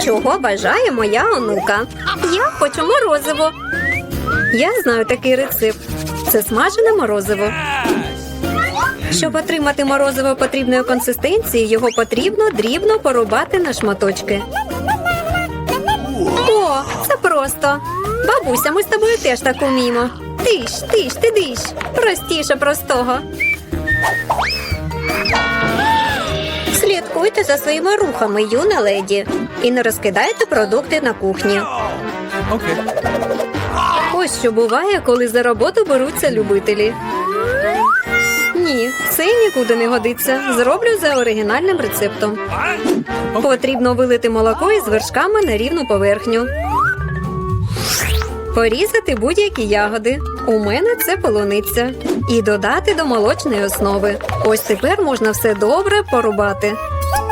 Чого бажає моя онука? Я хочу морозиво. Я знаю такий рецепт. Це смажене морозиво. Щоб отримати морозиво потрібної консистенції, його потрібно дрібно порубати на шматочки. О, це просто. Бабуся, ми з тобою теж так уміємо. Тиш, тиш, ти диш. Простіше простого. Слідкуйте за своїми рухами, юна леді, і не розкидайте продукти на кухні. Okay. Ось що буває, коли за роботу беруться любителі. Ні, це нікуди не годиться. Зроблю за оригінальним рецептом. Потрібно вилити молоко із вершками на рівну поверхню. Порізати будь-які ягоди. У мене це полуниця. І додати до молочної основи. Ось тепер можна все добре порубати.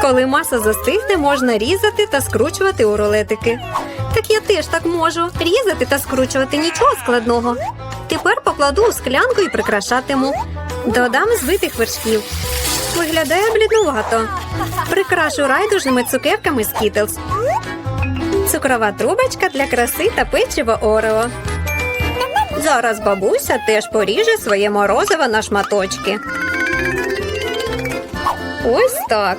Коли маса застигне, можна різати та скручувати у рулетики. Так я теж так можу. Різати та скручувати нічого складного. Тепер покладу у склянку і прикрашатиму. Додам збитих вершків. Виглядає бліднувато. Прикрашу райдужними цукерками Skittles. Цукрова трубочка для краси та печиво Орео. Зараз бабуся теж поріже своє морозиво на шматочки. Ось так.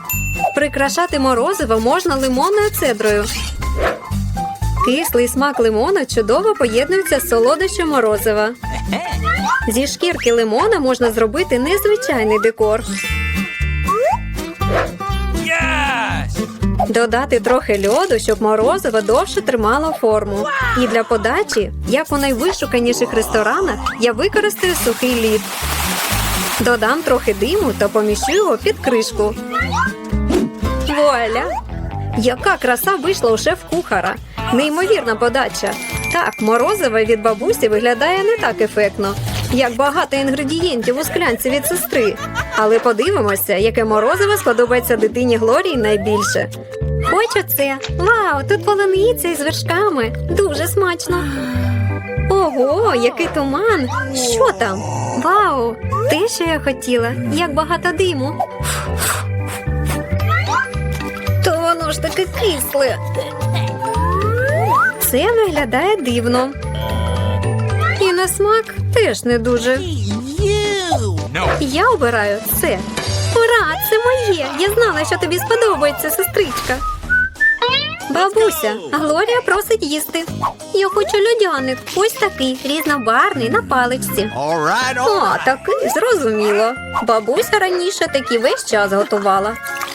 Прикрашати морозиво можна лимонною цедрою. Кислий смак лимона чудово поєднується з солодощем морозива. Зі шкірки лимона можна зробити незвичайний декор. Додати трохи льоду, щоб морозиво довше тримало форму. І для подачі, як у найвишуканіших ресторанах, я використаю сухий лід. Додам трохи диму та поміщу його під кришку. Вуаля! Яка краса вийшла у шеф-кухара! Неймовірна подача. Так, морозиво від бабусі виглядає не так ефектно, як багато інгредієнтів у склянці від сестри. Але подивимося, яке морозиво сподобається дитині Глорії найбільше. Хочу це. Вау, тут полуниця із вершками. Дуже смачно. Ого, який туман! Що там? Вау! Те, що я хотіла, як багато диму. То воно ж таке кисле. Це виглядає дивно. І на смак теж не дуже. Я обираю це. Ура, це моє! Я знала, що тобі сподобається, сестричка. Бабуся, Глорія просить їсти. Я хочу льодяник. Ось такий різнобарний на паличці. All right, all О, такий зрозуміло. Бабуся раніше такі весь час готувала.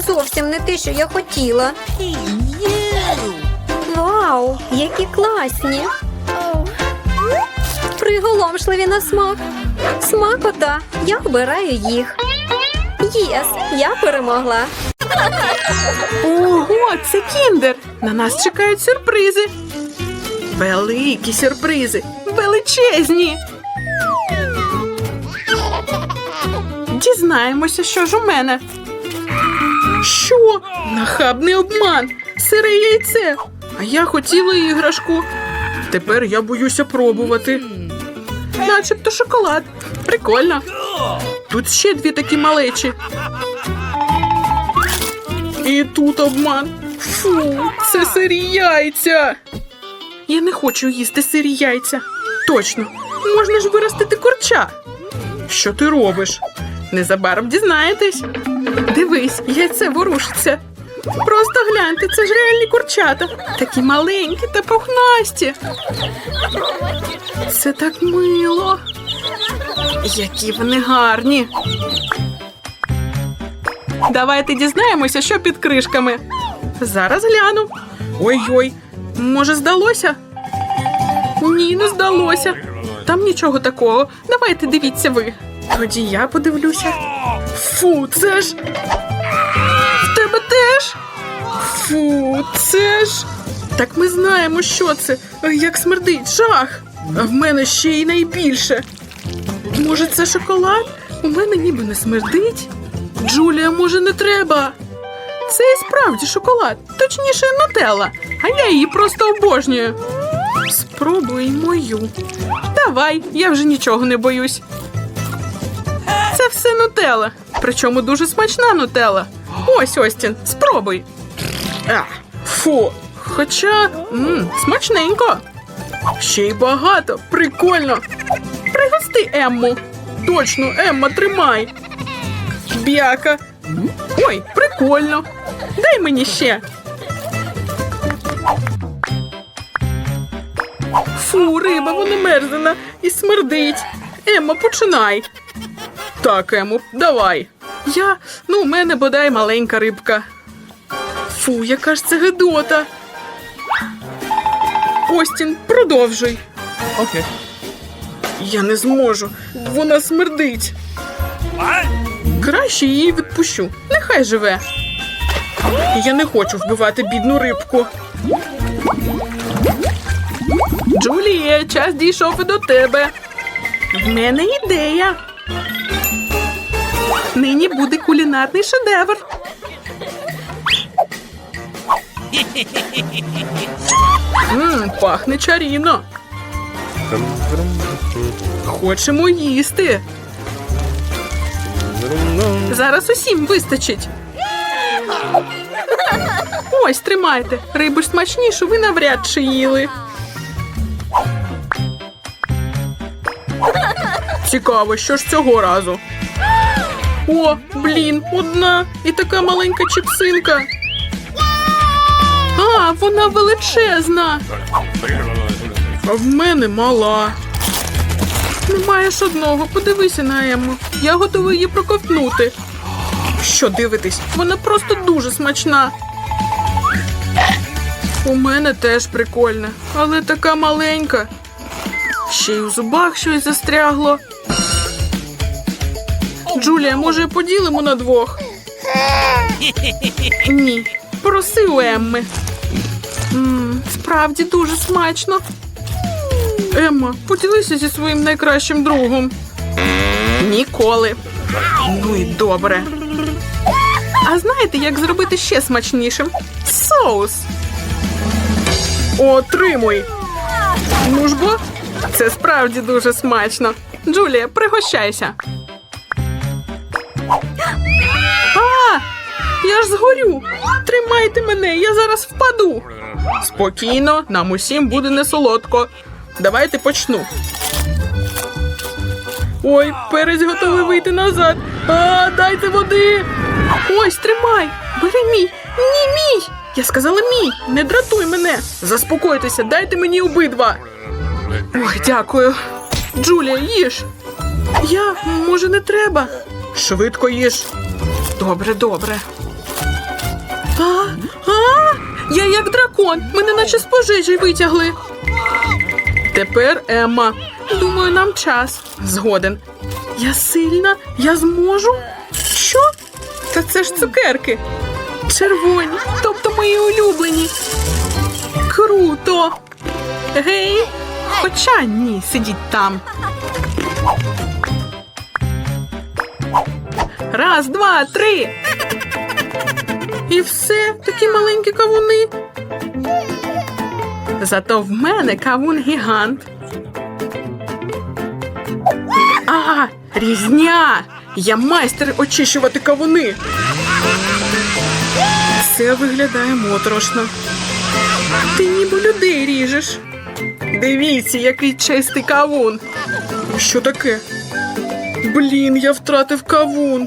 Зовсім не те, що я хотіла. Вау, які класні! Приголомшливі на смак. Смакота, я обираю їх. Єс, я перемогла. Ого, це кіндер! На нас чекають сюрпризи. Великі сюрпризи, величезні. Дізнаємося, що ж у мене. Що? Нахабний обман, сире яйце. А я хотіла іграшку. Тепер я боюся пробувати. Начебто шоколад. Прикольно. Тут ще дві такі малечі. І тут обман. Фу, це сирі яйця. Я не хочу їсти сирі яйця. Точно, можна ж виростити курча. Що ти робиш? Незабаром дізнаєтесь. Дивись, яйце ворушиться. Просто гляньте, це ж реальні курчата. Такі маленькі та пухнасті. Це так мило. Які вони гарні. Давайте дізнаємося, що під кришками. Зараз гляну. Ой-ой, може, здалося? Ні, не здалося. Там нічого такого. Давайте дивіться ви. Тоді я подивлюся. Фу, це ж. В тебе теж? Фу, це ж. Так ми знаємо, що це. Як смердить, жах. А в мене ще й найбільше. Може, це шоколад? У мене ніби не смердить. Джулія, може, не треба. Це і справді шоколад, точніше, нутелла, а я її просто обожнюю. Спробуй мою. Давай, я вже нічого не боюсь. Все нутелла, причому дуже смачна нутелла. Ось Остін, спробуй. А, фу. Хоча м, смачненько. Ще й багато, прикольно. Пригости Емму. Точно, Емма, тримай. Бяка. Ой, прикольно. Дай мені ще. Фу, риба, вона мерзена і смердить. Емма, починай. Так, Ему, давай. Я, ну, у мене бодай маленька рибка. Фу, яка ж це гидота. Остін, продовжуй. Okay. Я не зможу. Вона смердить. Краще її відпущу. Нехай живе. Я не хочу вбивати бідну рибку. Джулія, час дійшов і до тебе. В мене ідея. Нині буде кулінарний шедевр. Мм, пахне чарівно. Хочемо їсти. Зараз усім вистачить. Ось, тримайте. Рибу ж смачнішу ви навряд чи їли. Цікаво, що ж цього разу. О, блін, одна і така маленька чіпсинка. А, вона величезна. А в мене мала. Не маєш одного, подивися на Ему. Я готова її проковтнути. Що дивитись? Вона просто дуже смачна. У мене теж прикольна, але така маленька. Ще й у зубах щось застрягло. Джулія, може, поділимо на двох? Ні. Проси у Емми. Справді дуже смачно. Емма, поділися зі своїм найкращим другом. Ніколи. Ну і добре. А знаєте, як зробити ще смачнішим? Соус. Отримуй. Ну ж бо, це справді дуже смачно. Джулія, пригощайся. Я ж згорю. Тримайте мене, я зараз впаду. Спокійно, нам усім буде не солодко. Давайте почну. Ой, перець готовий вийти назад. А, дайте води. Ось, тримай. Бери мій. Ні, мій. Я сказала мій. Не дратуй мене. Заспокойтеся, дайте мені обидва. Ой, дякую. Джулія, їж. Я, може, не треба. Швидко їж. Добре, добре. А, я як дракон. Мене наче з пожежі витягли. Тепер Емма. Думаю, нам час. Згоден. Я сильна, я зможу. Що? Та це ж цукерки. Червоні, тобто мої улюблені. Круто. Гей. Хоча ні, сидіть там. Раз, два, три. І все, такі маленькі кавуни. Зато в мене кавун гігант. А, різня! Я майстер очищувати кавуни. Це виглядає моторошно. Ти ніби людей ріжеш. Дивіться, який чистий кавун. Що таке? Блін, я втратив кавун.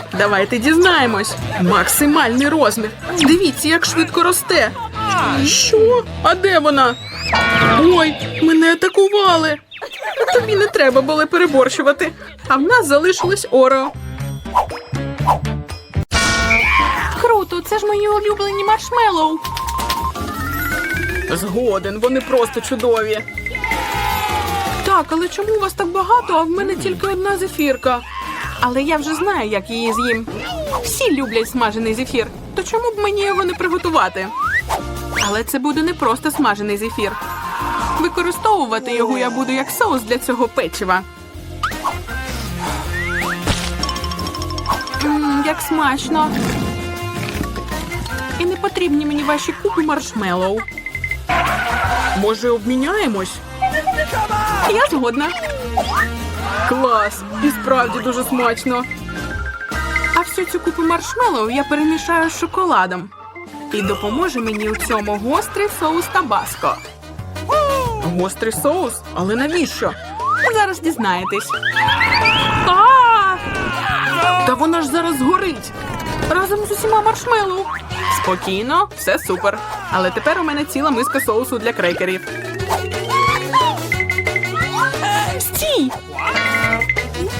Давайте дізнаємось. Максимальний розмір. Дивіться, як швидко росте. Що? А де вона? Ой, мене атакували. Тобі не треба було переборщувати. А в нас залишилось Орео. Круто, це ж мої улюблені маршмеллоу. Згоден, вони просто чудові. Так, але чому у вас так багато, а в мене тільки одна зефірка? Але я вже знаю, як її з'їм. Всі люблять смажений зефір, то чому б мені його не приготувати? Але це буде не просто смажений зефір. Використовувати його я буду як соус для цього печива. Мм, як смачно. І не потрібні мені ваші купи маршмеллоу. Може, обміняємось? Я згодна. Клас! І справді дуже смачно. А всю цю купу маршмеллоу я перемішаю з шоколадом. І допоможе мені у цьому гострий соус табаско. Гострий соус? Але навіщо? Зараз дізнаєтесь. А! Та вона ж зараз згорить. Разом з усіма маршмеллоу. Спокійно, все супер. Але тепер у мене ціла миска соусу для крекерів.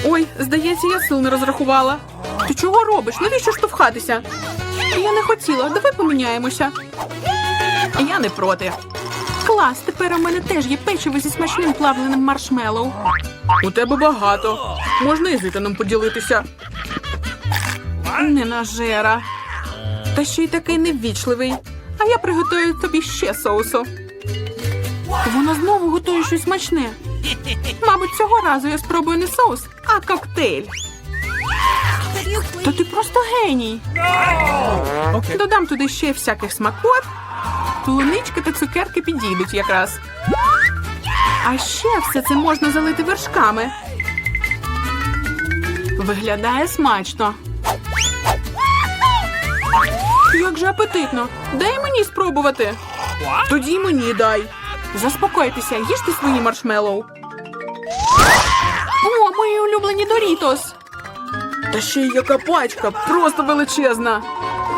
Ой, здається, я сил не розрахувала. Ти чого робиш? Навіщо штовхатися? Я не хотіла, давай поміняємося. Я не проти. Клас, тепер у мене теж є печиво зі смачним плавленим маршмеллоу. У тебе багато. Можна і з Ітаном поділитися. Не нажера. Та ще й такий неввічливий. А я приготую тобі ще соусу. Вона знову готує щось смачне. Мабуть, цього разу я спробую не соус, а коктейль. Та ти просто геній. Okay. Додам туди ще всяких смакот. Полунички та цукерки підійдуть якраз. А ще все це можна залити вершками. Виглядає смачно. Як же апетитно. Дай мені спробувати. Тоді мені дай. Заспокойтеся, їжте свої маршмеллоу. О, мої улюблені Дорітос. Та ще й яка пачка, просто величезна.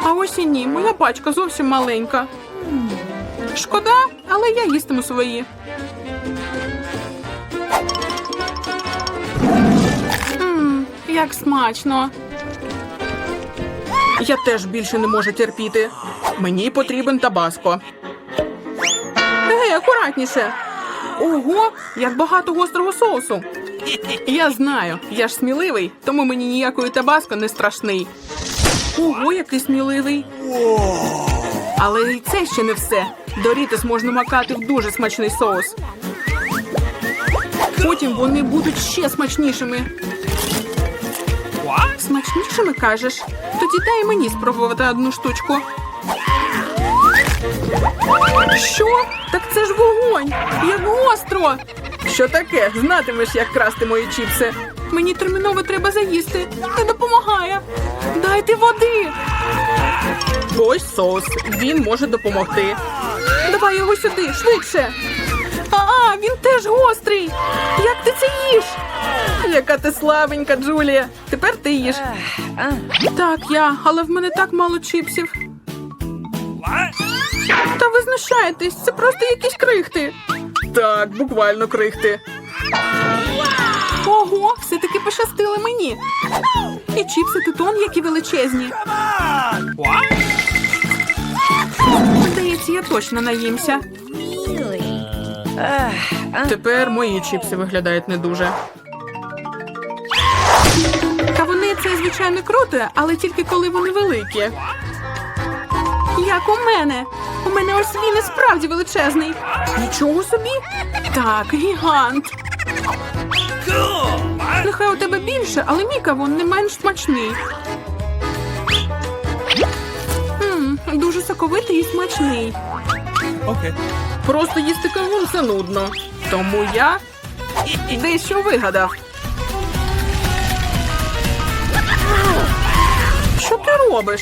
А ось і ні, моя пачка зовсім маленька. Шкода, але я їстиму свої. Мм, як смачно. Я теж більше не можу терпіти. Мені потрібен табаско. Акуратніше. Ого, як багато гострого соусу. Я знаю, я ж сміливий, тому мені ніякої табаско не страшний. Ого, який сміливий. Але і це ще не все. Дорітес можна макати в дуже смачний соус. Потім вони будуть ще смачнішими. Смачнішими кажеш? Тоді дай мені спробувати одну штучку. Що? Так це ж вогонь! Як гостро! Що таке? Знатимеш, як красти мої чіпси. Мені терміново треба заїсти. Не допомагає. Дайте води. Ось соус. Він може допомогти. Давай його сюди, швидше. А, він теж гострий. Як ти це їш? Яка ти слабенька, Джулія. Тепер ти їш. Так, я, але в мене так мало чіпсів. Та ви знущаєтесь, це просто якісь крихти. Так, буквально крихти. Ого, все-таки пощастило мені. І чіпси тут он які величезні. Здається, я точно наїмся. Тепер мої чіпси виглядають не дуже. Та вони це звичайно круто, але тільки коли вони великі. Як у мене. У мене ось він і справді величезний. Нічого собі. Так, гігант. Нехай у тебе більше, але мій кавун не менш смачний. М, дуже соковитий і смачний. Okay. Просто їсти кавун це нудно. Тому я дещо вигадав. Що ти робиш?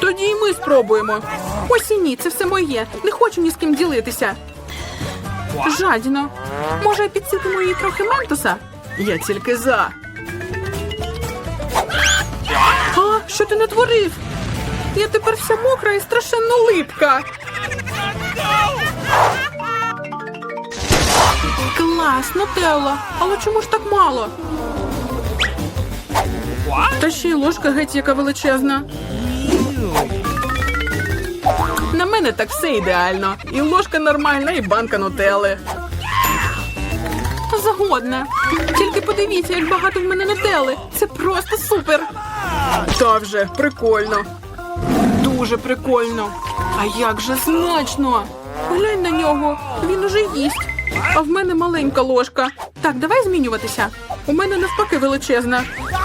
Тоді і ми спробуємо. Ось і ні, це все моє. Не хочу ні з ким ділитися. Жадіно. Може, підсипемо їй трохи ментоса? Я тільки за. А, що ти натворив? Я тепер вся мокра і страшенно липка. Клас, Нутелла. Але чому ж так мало? Та ще й ложка геть яка величезна. На мене так все ідеально. І ложка нормальна, і банка нутели. Загодна. Тільки подивіться, як багато в мене нутели. Це просто супер. Та вже прикольно. Дуже прикольно. А як же смачно! Глянь на нього, він уже їсть. А в мене маленька ложка. Так, давай змінюватися. У мене навпаки величезна.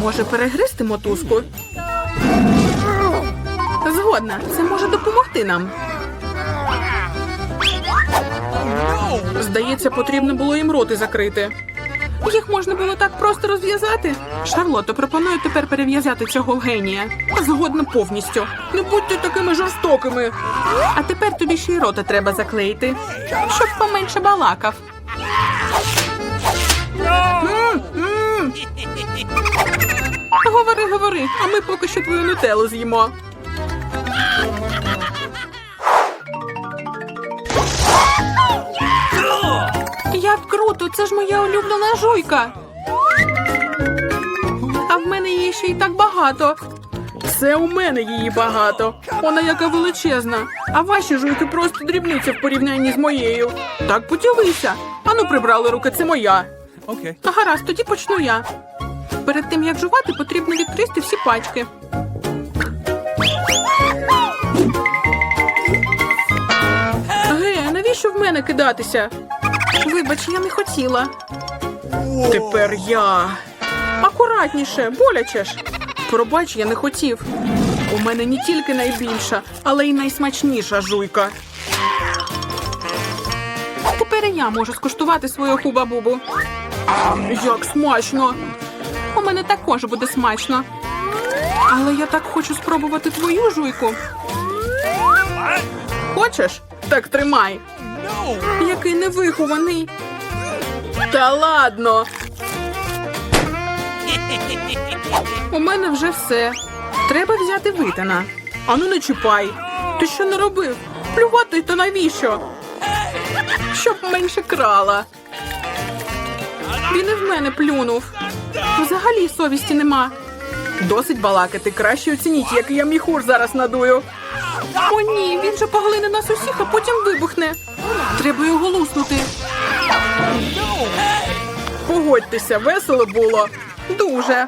Може перегризти мотузку? Згодна, це може допомогти нам. Здається, потрібно було їм роти закрити. Їх можна було так просто розв'язати. Шарлотто, пропоную тепер перев'язати цього генія. Згодна повністю. Не будьте такими жорстокими. А тепер тобі ще й рота треба заклеїти, щоб поменше балакав. Говори, говори, а ми поки що твою нутелу з'їмо. Як круто, це ж моя улюблена жуйка. А в мене її ще й так багато. Це у мене її багато. Вона яка величезна. А ваші жуйки просто дрібниця в порівнянні з моєю. Так поділися. Ану, прибрали руки, це моя. Okay. Гаразд, тоді почну я. Перед тим як жувати, потрібно відкрити всі пачки. Ге, навіщо в мене кидатися? Вибач, я не хотіла. Тепер я. Акуратніше, боляче ж. Пробач, я не хотів. У мене не тільки найбільша, але й найсмачніша жуйка. Тепер і я можу скуштувати свою хуба-бубу. Як смачно! У мене також буде смачно. Але я так хочу спробувати твою жуйку. Хочеш? Так тримай. Який невихований. Та ладно. У мене вже все. Треба взяти витана. Ану не чіпай. Ти що не робив? Плювати то навіщо? Щоб менше крала. Він і в мене плюнув. Взагалі совісті нема. Досить балакати, краще оцініть, який я міхур зараз надую. О, ні, він же поглине нас усіх, а потім вибухне. Треба його луснути. Погодьтеся, весело було. Дуже.